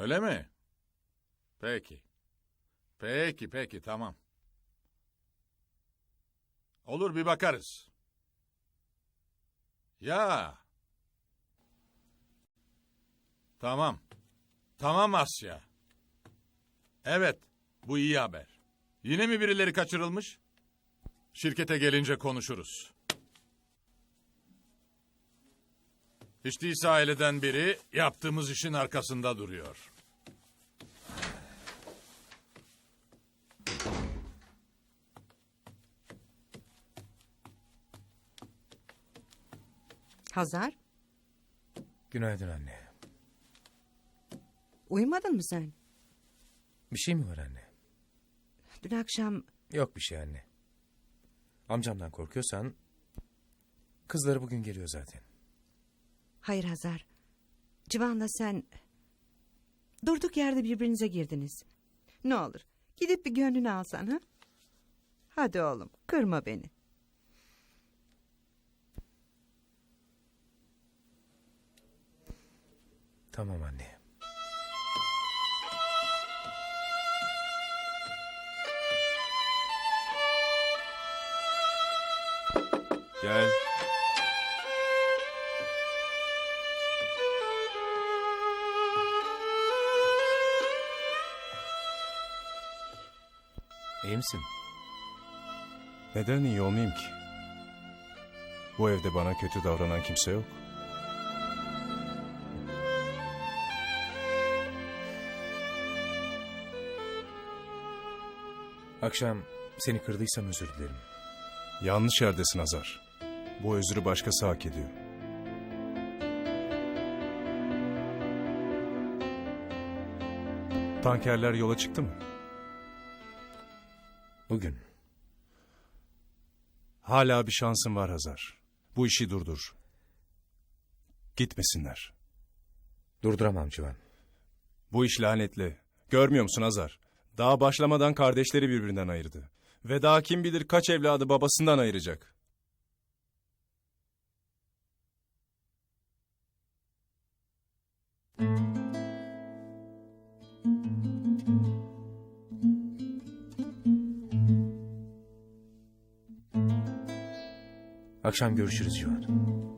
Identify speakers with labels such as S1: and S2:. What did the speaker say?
S1: Öyle mi? Peki. Peki, peki, tamam. Olur bir bakarız. Ya. Tamam. Tamam Asya. Evet, bu iyi haber. Yine mi birileri kaçırılmış? Şirkete gelince konuşuruz. Hiç değilse aileden biri yaptığımız işin arkasında duruyor.
S2: Hazar,
S3: Günaydın anne.
S2: uyumadın mı sen?
S3: Bir şey mi var anne?
S2: Dün akşam
S3: Yok bir şey anne. Amcamdan korkuyorsan... Kızları bugün geliyor zaten.
S2: Hayır Hazar. Civan'la sen durduk yerde birbirinize girdiniz. Ne olur gidip bir gönlünü alsan ha? Hadi oğlum kırma beni.
S3: Tamam anne.
S4: Gel.
S3: İyi misin?
S4: Neden iyi olmayayım ki? Bu evde bana kötü davranan kimse yok.
S3: Akşam seni kırdıysam özür dilerim.
S4: Yanlış yerdesin Azar. Bu özrü başkası hak ediyor. Tankerler yola çıktı mı?
S3: Bugün.
S4: Hala bir şansın var Hazar. Bu işi durdur. Gitmesinler.
S3: Durduramam Civan.
S4: Bu iş lanetli. Görmüyor musun Azar? Daha başlamadan kardeşleri birbirinden ayırdı. Ve daha kim bilir kaç evladı babasından ayıracak.
S3: Akşam görüşürüz Civan.